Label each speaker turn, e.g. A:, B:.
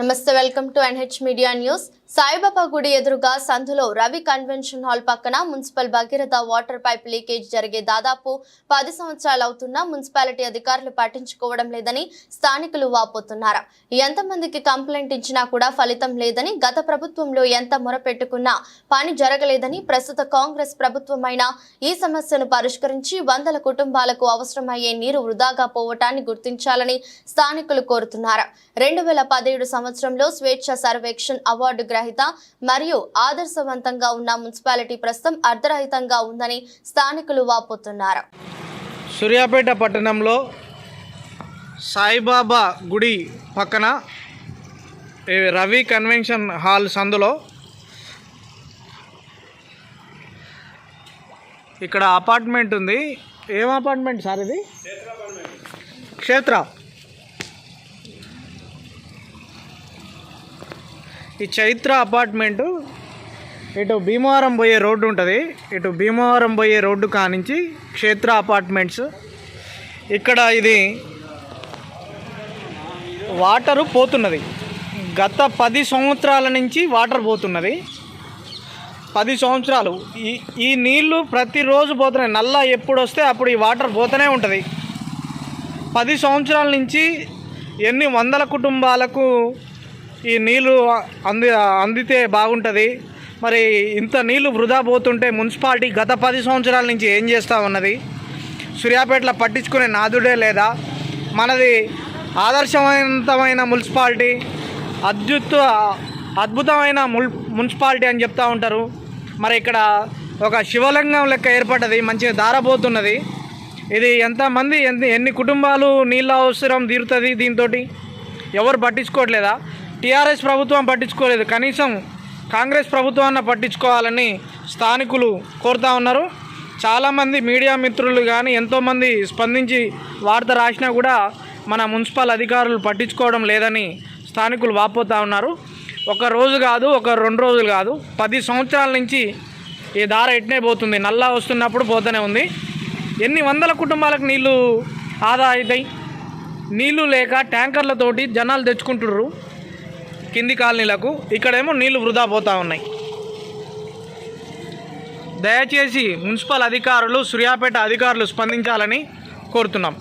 A: నమస్తే welcome to NH media news Saibaba గుడి ఎదురుగా సందులో రవి కన్వెన్షన్ హాల్ పక్కన municipal Bhagiratha water pipe leakage జరిగే దాదాపు పది సంవత్సరాలు అవుతున్నా మున్సిపాలిటీ అధికారులు పట్టించుకోవడం లేదని స్థానికులు వాపోతున్నారు. ఎంతమందికి కంప్లైంట్ ఇచ్చినా కూడా ఫలితం లేదని గత ప్రభుత్వంలో ఎంత మొరపెట్టుకున్నా పని జరగలేదని ప్రస్తుత కాంగ్రెస్ ప్రభుత్వమైన ఈ సమస్యను పరిష్కరించి వందల కుటుంబాలకు అవసరమయ్యే నీరు వృధాగా పోవటాన్ని గుర్తించాలని స్థానికులు కోరుతున్నారు. రెండు వేల పదిహేడు సంవత్సరంలో స్వేచ్ఛ సర్వేక్షన్ అవార్డు గ్రహీత మరియు ఆదర్శవంతంగా ఉన్న మున్సిపాలిటీ ప్రస్తుతం అర్ధరహితంగా ఉందని స్థానికులు వాపోతున్నారు.
B: సూర్యాపేట పట్టణంలో సాయిబాబా గుడి పక్కన రవి కన్వెన్షన్ హాల్ సందులో ఇక్కడ అపార్ట్మెంట్ ఉంది. ఏం అపార్ట్మెంట్ సార్ ఇది? క్షేత్ర. ఈ చైత్ర అపార్ట్మెంటు ఇటు భీమవరం పోయే రోడ్డు ఉంటుంది. ఇటు భీమవరం పోయే రోడ్డు కానించి క్షేత్ర అపార్ట్మెంట్స్. ఇక్కడ ఇది వాటరు పోతున్నది. గత పది సంవత్సరాల నుంచి వాటర్ పోతున్నది. పది సంవత్సరాలు. ఈ ఈ నీళ్ళు ప్రతిరోజు పోతున్నాయి. నల్ల ఎప్పుడు వస్తే అప్పుడు ఈ వాటర్ పోతూనే ఉంటుంది. పది సంవత్సరాల నుంచి ఎన్ని వందల కుటుంబాలకు ఈ నీళ్ళు అంది అందితే బాగుంటుంది. మరి ఇంత నీళ్ళు వృధా పోతుంటే మున్సిపాలిటీ గత పది సంవత్సరాల నుంచి ఏం చేస్తూ ఉన్నది? సూర్యాపేటలో పట్టించుకునే నాదుడే లేదా? మనది ఆదర్శవంతమైన మున్సిపాలిటీ అద్భుత అద్భుతమైన ముల్ మున్సిపాలిటీ అని చెప్తూ ఉంటారు. మరి ఇక్కడ ఒక శివలింగం లెక్క ఏర్పడ్డది మంచిగా దారబోతున్నది. ఇది ఎంతమంది ఎన్ని ఎన్ని కుటుంబాలు నీళ్ళ అవసరం తీరుతుంది దీంతో ఎవరు పట్టించుకోవట్లేదా? టీఆర్ఎస్ ప్రభుత్వం పట్టించుకోలేదు. కనీసం కాంగ్రెస్ ప్రభుత్వాన్ని పట్టించుకోవాలని స్థానికులు కోరుతా ఉన్నారు. చాలామంది మీడియా మిత్రులు కానీ ఎంతోమంది స్పందించి వార్త రాసినా కూడా మన మున్సిపల్ అధికారులు పట్టించుకోవడం లేదని స్థానికులు వాపోతూ ఉన్నారు. ఒక రోజు కాదు ఒక రెండు రోజులు కాదు పది సంవత్సరాల నుంచి ఈ దార ఎట్నే పోతుంది? నల్లా వస్తున్నప్పుడు పోతూనే ఉంది. ఎన్ని వందల కుటుంబాలకు నీళ్ళు ఆదా అవుతాయి నీళ్ళు లేక ట్యాంకర్లతోటి జనాలు తెచ్చుకుంటుర్రు. కింది కాలనీలకు ఇక్కడేమో నీళ్ళు వృధా పోతూ ఉన్నాయి. దయచేసి మున్సిపల్ అధికారులు సూర్యాపేట అధికారులు స్పందించాలని కోరుతున్నాం.